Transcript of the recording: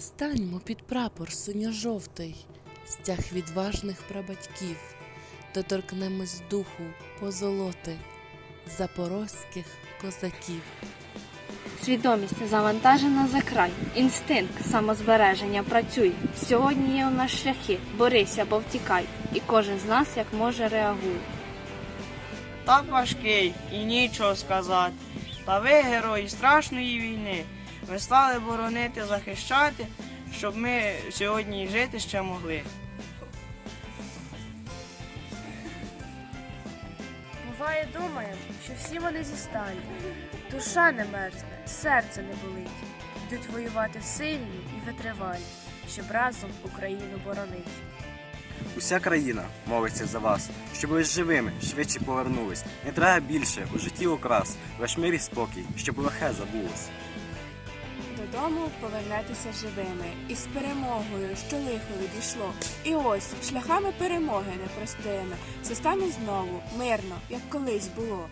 Станьмо під прапор синьо-жовтий, стяг відважних прабатьків, доторкнемось духу позолоти запорозьких козаків. Свідомість завантажена за край, інстинкт самозбереження працюй. Сьогодні є у нас шляхи, борися або втікай, і кожен з нас як може реагує. Так важкий і нічого сказати. Та ви герої страшної війни. Ви стали боронити, захищати, щоб ми сьогодні жити ще могли. Буває, думаємо, що всі вони зі сталі. Душа не мерзне, серце не болить. Йдуть воювати сильні і витривалі, щоб разом Україну боронить. Уся країна молиться за вас, щоб ви живими швидше повернулись. Не треба більше у житті окрас, ваш мир і спокій, щоб лихе забулось. Додому повернетися живими і з перемогою, що лихо відійшло. І ось шляхами перемоги непростими стане знову мирно, як колись було.